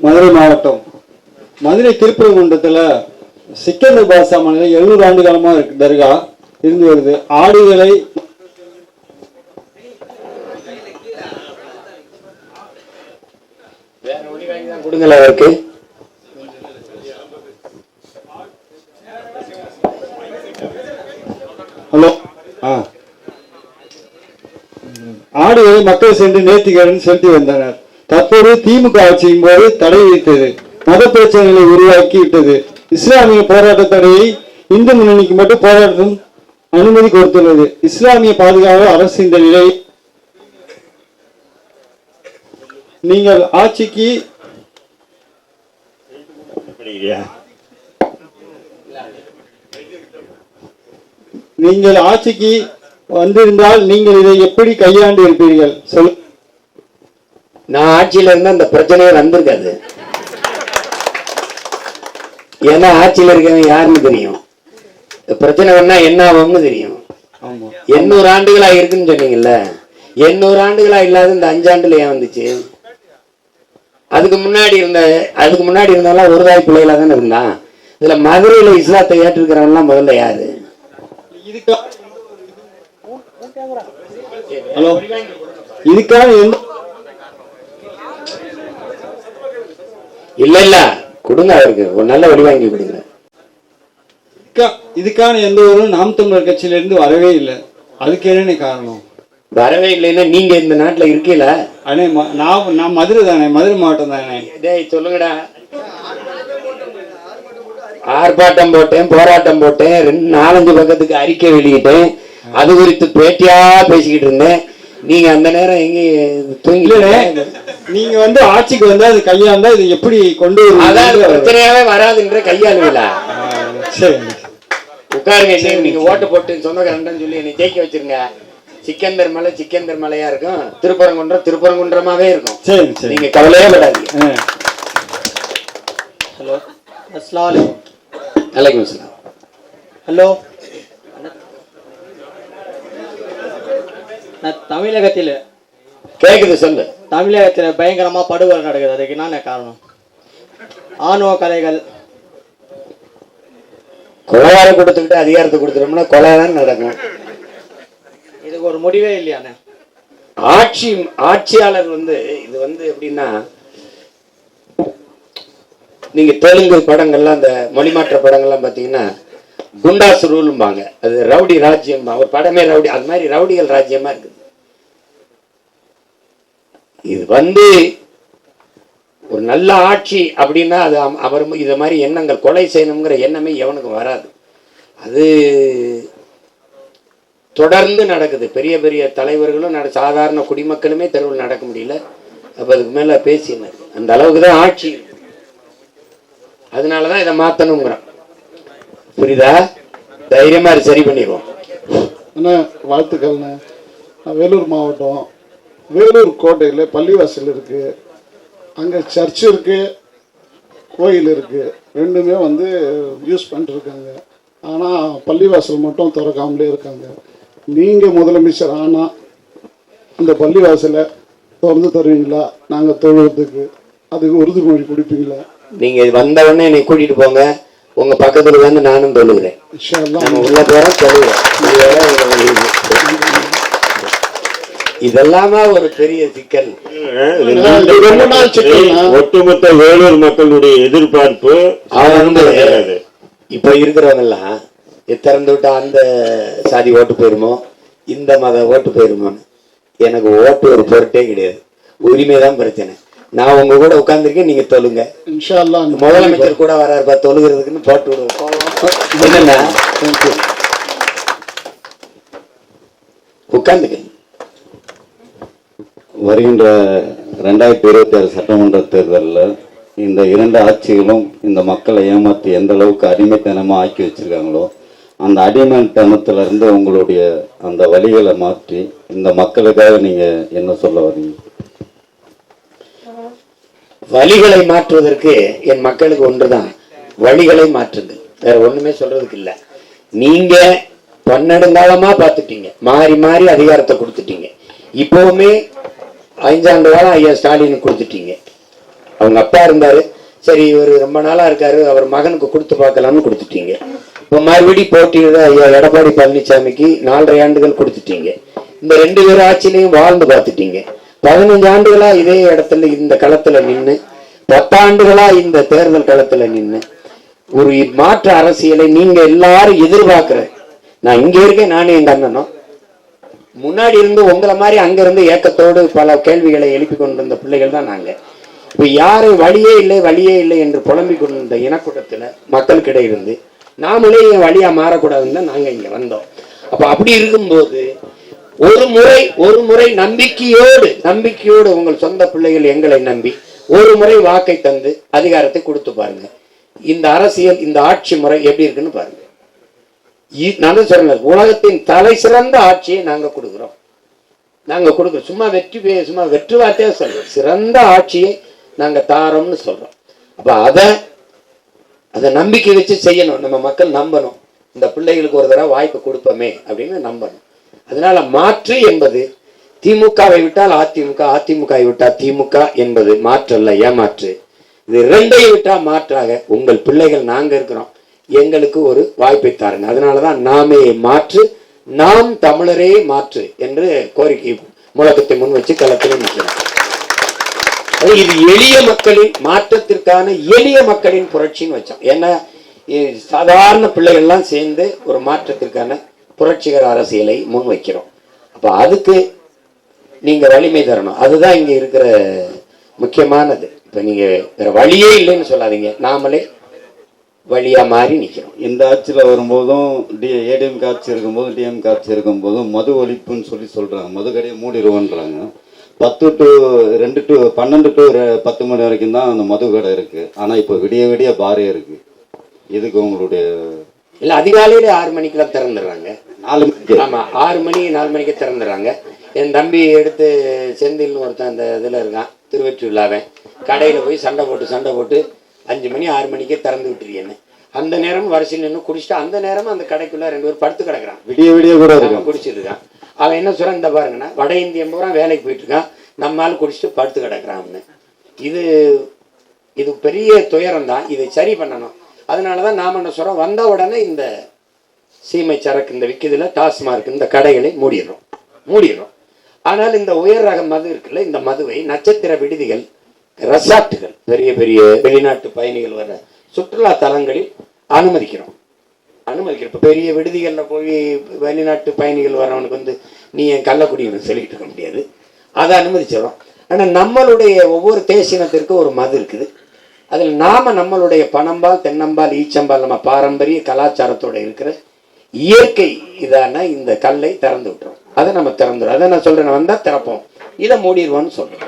மதுரை மாவட்டம். மதுரை திருப்பரங்குன்றத்தில் சிக்கந்தர் பாஷா மலையில எழுநூறு ஆண்டு காலமாக இருக்கு தர்கா. இருந்து வருது. ஆடுகளை கொடுங்களா அவருக்கு. ஹலோ. ஆ. ஆடுகளை மக்கள் சென்று நேர்த்திக்கடன் செலுத்தி வந்தனர். தற்போது திமுக ஆட்சியின் போது தடை விதித்தது. மத பிரச்சனைகளை உருவாக்கி விட்டது இஸ்லாமிய போராட்ட தடையை இந்து முன்னணிக்கு மட்டும் போராட்டம் அனுமதி கொடுத்துள்ளது. இஸ்லாமிய பாதுகாப்பு அரசு இந்த நிலை. நீங்கள் ஆட்சிக்கு நீங்கள் ஆட்சிக்கு வந்திருந்தால் நீங்கள் இதை எப்படி கையாண்டு இருப்பீர்கள்? சொல் நான் ஆட்சியில இருந்தா இந்த பிரச்சனையே வந்திருக்காது. ஏன்னா ஆட்சியில இருக்கவன் யாருன்னு தெரியும். பிரச்சனை வந்தா என்ன ஆகும்னு தெரியும். எண்ணூறு ஆண்டுகளா இருக்குன்னு சொன்னீங்கல்ல. எண்ணூறு ஆண்டுகளா இல்லாத இந்த அஞ்சாண்டுல ஏன் வந்துச்சு? அதுக்கு முன்னாடி இருந்த அதுக்கு முன்னாடி இருந்தவெல்லாம் ஒரு தாய் பிள்ளைகளா தானே இருந்தான். இதுல மதுரையில இஸ்லாத்தை ஏற்றிருக்கிறவன்லாம் முதல்ல யாரு? ஹலோ இதுக்கான இல்ல இல்ல. கொடுங்க அவருக்கு. ஒரு நல்ல வழி வாங்கி கொடுங்க. இதுக்கா- இதுக்கான எந்த ஒரு நாம் தமிழர் கட்சியிலிருந்து வரவே இல்லை. அதுக்கு என்னென்ன காரணம்? வரவே இல்லைன்னா நீங்க இந்த நாட்டுல இருக்கீல? அண்ணே நான் நான் மதுரை தானே? மதுரை மாவட்டம் தானே? டேய் சொல்லுங்கடா. ஆர்ப்பாட்டம் போட்டேன் போராட்டம் போட்டேன். ரெண்டு நாலஞ்சு பக்கத்துக்கு அறிக்கை வெளியிட்டேன். அது குறித்து பேட்டியா பேசிக்கிட்டு இருந்தேன். நீங்க அந்த நேரம் எங்க தூங்கி நீங்க வந்து ஆட்சிக்கு வந்தா அது கையாண்டா இது எப்படி கொண்டு அதான் அது வருவீங்க பிரச்சனையாவே வராதுன்ற கையாளுவீங்களா சரி. உட்காருங்க நீங்க ஓட்டு போட்டு சொந்தக்காரன் சொல்லி என்னை ஜெயிக்க வச்சிருங்க. சிக்கந்தர் மலை சிக்கந்தர் மலையா இருக்கும் திருப்பரங்குன்றம் திருப்பரங்குன்றமாவே இருக்கும். சரி சரி. நீங்க கவலையே படாதீங்க. ஹலோ அஸ்லாம் வலைக்கும் அலைக்கும் சலாம் ஹலோ நான் தமிழகத்தில் கேக்குது சொல்லு. தமிழகத்தில் பயங்கரமாக படுகொலை நடக்குது. அதுக்கு என்னென்ன காரணம்? ஆணவ கலைகள். கொலையார கொடுத்துக்கிட்டு அதிகாரத்தை கொடுத்துட்டோம்னா கொலை தான் நடக்கும். இதுக்கு ஒரு முடிவே இல்லையாண்ணே? ஆட்சி ஆட்சியாளர் வந்து இது வந்து எப்படின்னா நீங்க தெலுங்கு படங்கள்லாம் அந்த மொழிமாற்ற படங்கள்லாம் பார்த்தீங்கன்னா குண்டாஸ் ரூலும்பாங்க அது ரவுடி ராஜ்யம் ஒரு படமே ரவுடி அது மாதிரி ரவுடிகள் ராஜ்யமா இருக்குது. இது வந்து ஒரு நல்ல ஆட்சி அப்படின்னா அது அவர் இதை மாதிரி எண்ணங்கள் கொலை செய்யணுங்கிற எண்ணமே எவனுக்கும் வராது. அது தொடர்ந்து நடக்குது. பெரிய பெரிய தலைவர்களும் நட சாதாரண குடிமக்களுமே தெருவில் நடக்க முடியல. அப்போ அதுக்கு மேலே பேசினார் அந்த அளவுக்கு தான் ஆட்சி. அதனால தான் இதை மாற்றணுங்கிறோம் புரியுதா? தைரியமா சரி பண்ணிடுவோம் அண்ணா வாழ்த்துக்கள்ண்ணே. வேலூர் மாவட்டம். வேலூர் கோட்டையில் பள்ளிவாசல் இருக்குது அங்கே சர்ச் இருக்குது கோயில் இருக்குது ரெண்டுமே வந்து யூஸ் பண்ணிட்டுருக்காங்க. ஆனால் பள்ளிவாசல் மட்டும் திறக்காமலே இருக்காங்க. நீங்கள் முதலமைச்சர் ஆனால் அந்த பள்ளிவாசலை திறந்து தருவீங்களா? நாங்கள் தொழுறதுக்கு. அதுக்கு உறுதிமொழி கொடுப்பீங்களா? நீங்க வந்த உடனே என்னை கூட்டிட்டு போங்க. உங்க பக்கத்துல வந்து நானும் தொழுகிறேன் இன்ஷா அல்லாஹ் நம்ம உள்ள தொழுகிறோம் இது- இதெல்லாமா ஒரு பெரிய சிக்கல். இது ரொம்ப நாள் சிக்கல்னா ஒட்டுமொத்த வேலூர் மக்களுடைய எதிர்பார்ப்பு. இப்ப இருக்கிறவங்க எல்லாம் திறந்து விட்டா அந்த சாதி ஓட்டு போயிருமோ? இந்த மத ஓட்டு போயிருமோன்னு? எனக்கு ஓட்டு ஒரு பொருட்டே கிடையாது. உரிமை தான் பிரச்சனை. நான் உங்க கூட உட்கார்ந்திருக்கேன் நீங்க தொழுங்க. இன்ஷா அல்லாஹ் முதலமைச்சர் கூட வராருப்பா தொழுகிறதுக்குன்னு போட்டு விடுவோம். என்னன்னா உட்கார்ந்துக்க வருகின்ற ரெண்டாயிரத்தி இருபத்தி ஆறு சட்டமன்ற தேர்தலில் இந்த இரண்டு ஆட்சிகளும் இந்த மக்களை ஏமாற்றி எந்த அளவுக்கு அடிமைத்தனமாக ஆக்கி வச்சிருக்காங்களோ அந்த அடிமைத்தனத்துல இருந்து உங்களுடைய அந்த வழிகளை மாற்றி இந்த மக்களுக்காக நீங்க என்ன சொல்ல வரீங்க? வழிகளை மாற்றுவதற்கு என் மக்களுக்கு ஒன்றுதான். வழிகளை மாற்றுங்கள். வேற ஒண்ணுமே சொல்றதுக்கு இல்ல. நீங்க பன்னெடுங்காலமா பார்த்துட்டீங்க. மாறி மாறி அதிகாரத்தை கொடுத்துட்டீங்க. இப்பவுமே ஐந்தாண்டு காலம் ஐயா ஸ்டாலின் கொடுத்துட்டீங்க. அவங்க அப்பா இருந்தாரு. சரி இவர் ரொம்ப நாளா இருக்காரு. அவர் மகனுக்கு கொடுத்து பார்க்கலாம்னு கொடுத்துட்டீங்க. இப்போ மறுபடி போட்டியிட ஐயா எடப்பாடி பழனிசாமிக்கு நாலரை ஆண்டுகள் கொடுத்துட்டீங்க. இந்த ரெண்டு பேர் ஆட்சியிலையும் வாழ்ந்து பார்த்துட்டீங்க. பதினஞ்சு ஆண்டுகளா இதே இடத்துல இந்த களத்துல நின்று பத்தாண்டுகளா இந்த தேர்தல் களத்துல நின்று ஒரு மாற்று அரசியலை நீங்க எல்லாரும் எதிர்பார்க்கிற நான் இங்க இருக்கேன் நானே எங்க அண்ணனும் முன்னாடி இருந்து உங்களை மாதிரி அங்க இருந்து ஏக்கத்தோடு பல கேள்விகளை எழுப்பி கொண்டிருந்த பிள்ளைகள் தான் நாங்க. இப்ப யாரும் வழியே இல்லை வழியே இல்லை என்று புலம்பிக் கொண்டிருந்த இனக்கூட்டத்துல மக்களுக்கிடையே இருந்து நாமளே என் வழியா மாறக்கூடாதுன்னு தான் நாங்க இங்க வந்தோம். அப்ப அப்படி இருக்கும்போது ஒரு முறை ஒரு முறை நம்பிக்கையோடு நம்பிக்கையோடு உங்கள் சொந்த பிள்ளைகள் எங்களை நம்பி ஒரு முறை வாக்கை தந்து அதிகாரத்தை கொடுத்து பாருங்க. இந்த அரசியல் இந்த ஆட்சி முறை எப்படி இருக்குன்னு பாருங்க. இ- நான் சொல்றேன் உலகத்தின் தலை சிறந்த ஆட்சியை நாங்கள் கொடுக்குறோம். நாங்கள் கொடுக்குறோம். சும்மா வெற்றி பே- சும்மா வெற்றி வார்த்தையாக சொல்றோம். சிறந்த ஆட்சியை நாங்கள் தாரோம்னு சொல்றோம். அப்போ அதை அதை நம்பிக்கை வச்சு செய்யணும். நம்ம மக்கள் நம்பணும். இந்த பிள்ளைகளுக்கு ஒரு தடவை வாய்ப்பு கொடுப்போமே அப்படின்னு நம்பணும். அதனால மாற்று என்பது திமுகவை விட்டால் அதிமுக அதிமுகவை விட்டால் திமுக என்பது மாற்றல்ல ஏமாற்று. இது ரெண்டையும் விட்டால் மாற்றாக உங்கள் பிள்ளைகள் நாங்கள் இருக்கிறோம். எங்களுக்கு ஒரு வாய்ப்பை தாருங்க. அதனாலதான் நாமே மாற்று நாம் தமிழரே மாற்று என்று கோரிக்கை முழக்கத்தை முன் வச்சு களத்தில் நிற்கிறோம். இது எளிய மக்களின் மாற்றத்திற்கான எளிய மக்களின் புரட்சின்னு வச்சோம். ஏன்னா சாதாரண பிள்ளைகள்லாம் சேர்ந்து ஒரு மாற்றத்திற்கான புரட்சிகர அரசியலை முன் வைக்கிறோம் அப்ப அதுக்கு நீங்க வலிமை தரணும். அதுதான் இங்க இருக்கிற முக்கியமானது. இப்ப நீங்க வேற வழியே இல்லைன்னு சொல்லாதீங்க. நாமளே வழியா மாறி நிக்கிறோம். இந்த ஆட்சியில் வரும்போதும் டி ஏடிஎம் ஆட்சி இருக்கும்போதும் டிஎம் ஆட்சி இருக்கும்போதும் மது ஒழிப்புன்னு சொல்லி சொல்கிறாங்க மது கடையை மூடிடுவோன்றாங்க. பத்து டு ரெண்டு டு பன்னெண்டு டு பத்து மணி வரைக்கும் தான் அந்த மது கடை இருக்குது ஆனால் இப்போ விடிய விடிய பாரே இருக்குது இதுக்கு உங்களுடைய இல்ல அதிகாலையில ஆறு மணிக்கெல்லாம் திறந்துடுறாங்க. நாலு மணிக்கு. ஆமா ஆறு மணி நாலு மணிக்கு திறந்துடுறாங்க. என் தம்பி எடுத்து செந்தில்னு ஒருத்தன் அந்த இதுல இருக்கான் திருவெற்றியுள்ளாவன் கடையில போய் சண்டை போட்டு சண்டை போட்டு அஞ்சு மணி ஆறு மணிக்கே திறந்து விட்டுருக்கேன்னு அந்த நேரம் வரிசையில் நின்று குடிச்சிட்டு அந்த நேரம் அந்த கடைக்குள்ள ரெண்டு பேரும் படுத்து கிடக்குறான். விடிய விடிய கூட அவன் இருக்கும் குடிச்சிருக்கான் அவன் என்ன சொல்றான் இந்த பாருங்கண்ணா வட இந்தியன் பூரா வேலைக்கு போயிட்டு இருக்கான். நம்மால் குடிச்சிட்டு படுத்து கிடக்குறான் அவனு. இது இது பெரிய துயரம் தான் இதை சரி பண்ணணும். அதனால தான் நாம் என்ன சொல்றோம் வந்த உடனே இந்த சீமை சரக்கு இந்த விற்கிதில் டாஸ்மார்க் இந்த கடைகளை மூடிடுறோம். மூடிடுறோம். ஆனால் இந்த உயர் ரக மது இருக்குல்ல இந்த மதுவை நட்சத்திர விடுதிகள் ரெசார்ட்டுகள் பெரிய பெரிய வெளிநாட்டு பயணிகள் வர சுற்றுலா தலங்களில் அனுமதிக்கிறோம். அனுமதிக்கிறோம். இப்போ பெரிய விடுதிகளில் போய் வெளிநாட்டு பயணிகள் வரவனுக்கு வந்து நீ என் கள்ளக்குடின்னு சொல்லிட்டு இருக்க முடியாது. அதை அனுமதிச்சிடும் ஆனால் நம்மளுடைய ஒவ்வொரு தேசினத்திற்கும் ஒரு மது இருக்குது. அதில் நாம நம்மளுடைய பணம்பால் தென்னம்பால் ஈச்சம்பால் நம்ம பாரம்பரிய கலாச்சாரத்தோட இருக்கிற இயற்கை இதான இந்த கல்லை திறந்து விட்டுரும். அதை நம்ம திறந்துடும் அதை நான் சொல்றேன். வந்தால் திறப்போம். இதை மூடிடுவோம்னு சொல்றேன்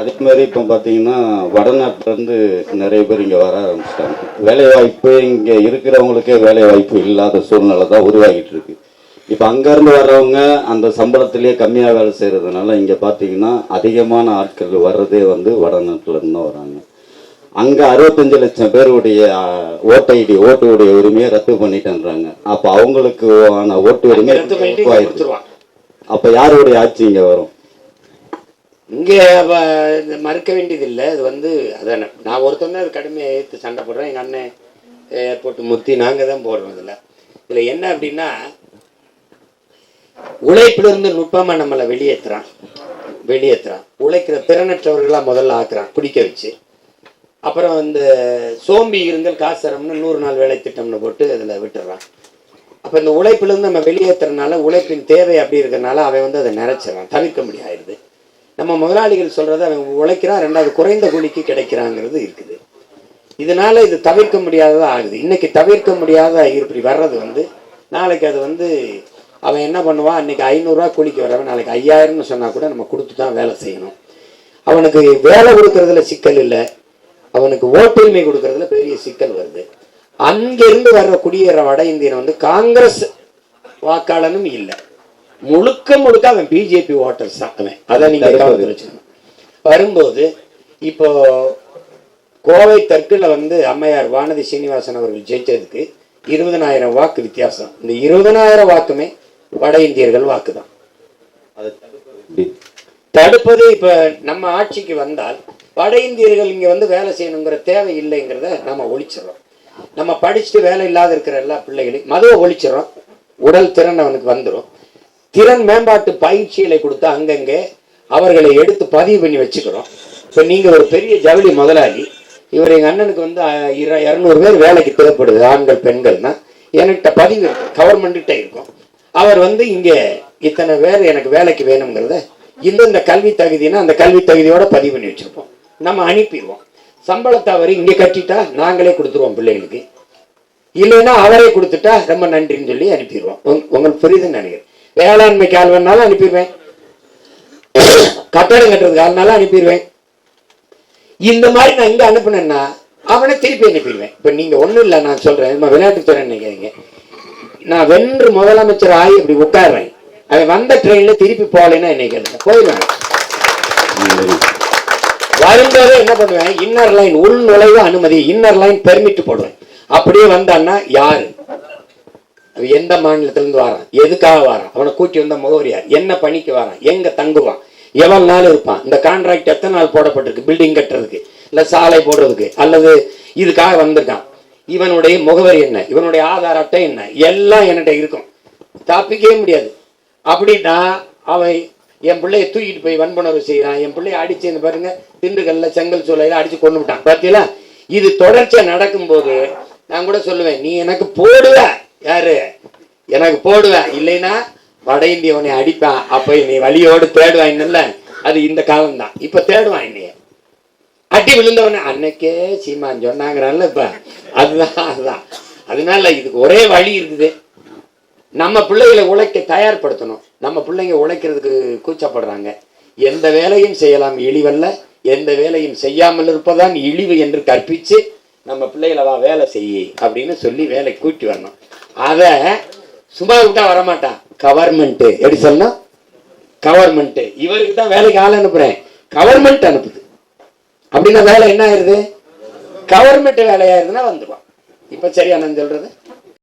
அதே மாதிரி இப்போ பார்த்தீங்கன்னா வடநாட்டிலேருந்து நிறைய பேர் இங்கே வர ஆரம்பிச்சிட்டாங்க. வேலைவாய்ப்பு இங்கே இருக்கிறவங்களுக்கே வேலைவாய்ப்பு இல்லாத சூழ்நிலை தான் உருவாகிட்டு இருக்கு. இப்போ அங்கேருந்து வர்றவங்க அந்த சம்பளத்திலேயே கம்மியாக வேலை செய்கிறதுனால இங்கே பார்த்தீங்கன்னா அதிகமான ஆட்கள் வர்றதே வந்து வடநாட்டிலேருந்து தான் வராங்க. அங்கே அறுபத்தஞ்சு லட்சம் பேருடைய ஓட்டு ஐடி ஓட்டுடைய உரிமையை ரத்து பண்ணிட்டேன்றாங்க. அப்போ அவங்களுக்கு ஆன ஓட்டு உரிமை அப்போ யாருடைய ஆட்சி இங்கே வரும்? இங்கே மறுக்க வேண்டியதில்லை. அது வந்து அதானே நான் ஒருத்தன் தான் அது கடுமையாக ஏற்று சண்டை போடுறேன். எங்கள் அண்ணன் ஏர்போர்ட் முத்தி நாங்கள் தான் போடுறோம் இதில். இதில் என்ன அப்படின்னா உழைப்பிலிருந்து நுட்பமாக நம்மளை வெளியேற்றுறான் வெளியேற்றுறான் உழைக்கிற திறனற்றவர்களாக முதல்ல ஆக்குறான். குடிக்க வச்சு. அப்புறம் இந்த சோம்பி இருங்கள் காசரம்னு நூறு நாள் வேலை திட்டம்னு போட்டு அதில் விட்டுறான். அப்போ இந்த உழைப்பிலேருந்து நம்ம வெளியேற்றுறதுனால உழைப்பின் தேவை அப்படி இருக்கிறனால அவன் வந்து அதை நிறைச்சிடறான். தவிர்க்க முடியாது நம்ம முதலாளிகள் சொல்கிறது அவன் உழைக்கிறான் ரெண்டாவது குறைந்த கூலிக்கு கிடைக்கிறாங்கிறது இருக்குது. இதனால் இது தவிர்க்க முடியாததாக ஆகுது. இன்றைக்கி தவிர்க்க முடியாத இப்படி வர்றது வந்து நாளைக்கு அது வந்து அவன் என்ன பண்ணுவான்? இன்னைக்கு ஐநூறுரூவா கூலிக்கு வரவன் நாளைக்கு ஐயாயிரம்னு சொன்னால் கூட நம்ம கொடுத்து தான் வேலை செய்யணும். அவனுக்கு வேலை கொடுக்கறதுல சிக்கல் இல்லை. அவனுக்கு ஓட்டுரிமை கொடுக்கறதுல பெரிய சிக்கல் வருது. அங்கிருந்து வர்ற குடியேற வட இந்தியன் வந்து காங்கிரஸ் வாக்காளனும் இல்லை. முழுக்க முழுக்க அவன் பிஜேபி ஓட்டர்ஸ் தான். அவன் அதை நீங்க கவனத்தில் வச்சுக்கணும். வரும்போது இப்போ கோவை தெற்குல வந்து அம்மையார் வானதி சீனிவாசன் அவர்கள் ஜெயிச்சதுக்கு இருபதனாயிரம் வாக்கு வித்தியாசம். இந்த இருபதனாயிரம் வாக்குமே வட இந்தியர்கள் வாக்கு தான் தடுப்பது இப்ப நம்ம ஆட்சிக்கு வந்தால் வட இந்தியர்கள் இங்கே வந்து வேலை செய்யணுங்கிற தேவை இல்லைங்கிறத நம்ம ஒழிச்சிடறோம். நம்ம படிச்சுட்டு வேலை இல்லாத இருக்கிற எல்லா பிள்ளைகளையும் மதுவை ஒழிச்சிடறோம். உடல் திறன் அவனுக்கு வந்துடும் திறன் மேம்பாட்டு பயிற்சிகளை கொடுத்து அங்கங்கே அவர்களை எடுத்து பதிவு பண்ணி வச்சுக்கிறோம். இப்போ நீங்கள் ஒரு பெரிய ஜவுளி முதலாளி இவர் எங்கள் அண்ணனுக்கு வந்து அஹ், இர- பேர் வேலைக்கு தேவைப்படுது ஆண்கள் பெண்கள்னா. என்கிட்ட பதிவு இருக்கும் கவர்மெண்ட்டே இருக்கும். அவர் வந்து இங்கே இத்தனை பேர் எனக்கு வேலைக்கு வேணுங்கிறத இந்தந்த கல்வி தகுதினா அந்த கல்வி தகுதியோட பதிவு பண்ணி வச்சுருப்போம். நம்ம அனுப்பிடுவோம் சம்பளத்தை அவர் இங்கே கட்டிட்டா நாங்களே கொடுத்துருவோம் பிள்ளைகளுக்கு இல்லைன்னா அவரே கொடுத்துட்டா ரொம்ப நன்றின்னு சொல்லி அனுப்பிடுவோம் உங்களுக்கு புரியுதுன்னு நினைக்கிறேன். வேளாண்மைக்கு ஆள் வேணாலும் அனுப்பிடுவேன் கட்டடம் கட்டுறதுக்கு ஆள்னாலும் அனுப்பிடுவேன் இந்த மாதிரி நான் இங்கே அனுப்புனேன்னா அவனை திருப்பி அனுப்பிடுவேன். இப்போ நீங்கள் ஒன்றும் இல்லை நான் சொல்கிறேன் நம்ம விளையாட்டுத்துறை நினைக்கிறீங்க நான் வென்று முதலமைச்சர் ஆகி இப்படி உட்கார்றேன். அவன் வந்த ட்ரெயினில் திருப்பி போகலைன்னா என்னை கேளுங்க. போயிடுவேன். வரும்போதே என்ன பண்ணுவேன்? இன்னர் லைன் உள் நுழைவு அனுமதி இன்னர் லைன் பெர்மிட் போடுவேன். அப்படியே வந்தான்னா யாரு? அவன் எந்த மாநிலத்திலிருந்து வரான்? எதுக்காக வரான்? அவனை கூட்டி வந்த முகவரியார் என்ன பணிக்கு வரான்? எங்க தங்குவான்? எவ்வளவு நாள் இருப்பான்? இந்த கான்ட்ராக்ட் எத்தனை நாள் போடப்பட்டிருக்கு? பில்டிங் கட்டுறதுக்கு இல்ல சாலை போடுறதுக்கு அல்லது இதுக்காக வந்திருக்கான். இவனுடைய முகவரி என்ன? இவனுடைய ஆதார் அட்டை என்ன? எல்லாம் என்கிட்ட இருக்கும். தப்பிக்கவே முடியாது. அப்படின்னா அவன் என் பிள்ளைய தூக்கிட்டு போய் வன்புணர்வு செய்யறான் என் பிள்ளைய அடிச்சு இந்த பாருங்க திண்டுக்கல்ல செங்கல் சூளையில அடிச்சு கொண்டு விட்டான். பார்த்தீங்களா இது தொடர்ச்சியா நடக்கும்போது நான் கூட சொல்லுவேன் நீ எனக்கு போடுவ. யாரு? எனக்கு போடுவ. இல்லைன்னா வட இந்தியவனை அடிப்பான். அப்ப நீ வழியோடு தேடுவான் இல்ல அது இந்த காலம் தான் இப்ப தேடுவான் என்னைய. அடி விழுந்தவனே அன்னைக்கே சீமான் சொன்னாங்கிறான்ல இப்ப. அதுதான் அதுதான். அதனால இதுக்கு ஒரே வழி இருக்குது. நம்ம பிள்ளைகளை உழைக்க தயார்படுத்தணும். நம்ம பிள்ளைங்க உழைக்கிறதுக்கு கூச்சப்படுறாங்க. எந்த வேலையும் செய்யலாம் இழிவல்ல. எந்த வேலையும் செய்யாமல் இருப்பதான் இழிவு என்று கற்பித்து நம்ம பிள்ளைகளை வா வேலை செய் அப்படின்னு சொல்லி வேலை கூட்டி வரணும். அதை சும்மா விட்டா வரமாட்டான். கவர்மெண்ட்டு எப்படி சொல்லணும்? கவர்மெண்ட்டு இவருக்கு தான் வேலைக்கு ஆள் அனுப்புகிறேன் கவர்மெண்ட் அனுப்புது. அப்படின்னா வேலை என்ன ஆயிருது? கவர்மெண்ட் வேலையாயிருதுன்னா வந்துடுவான் இப்போ சரியா சொல்கிறது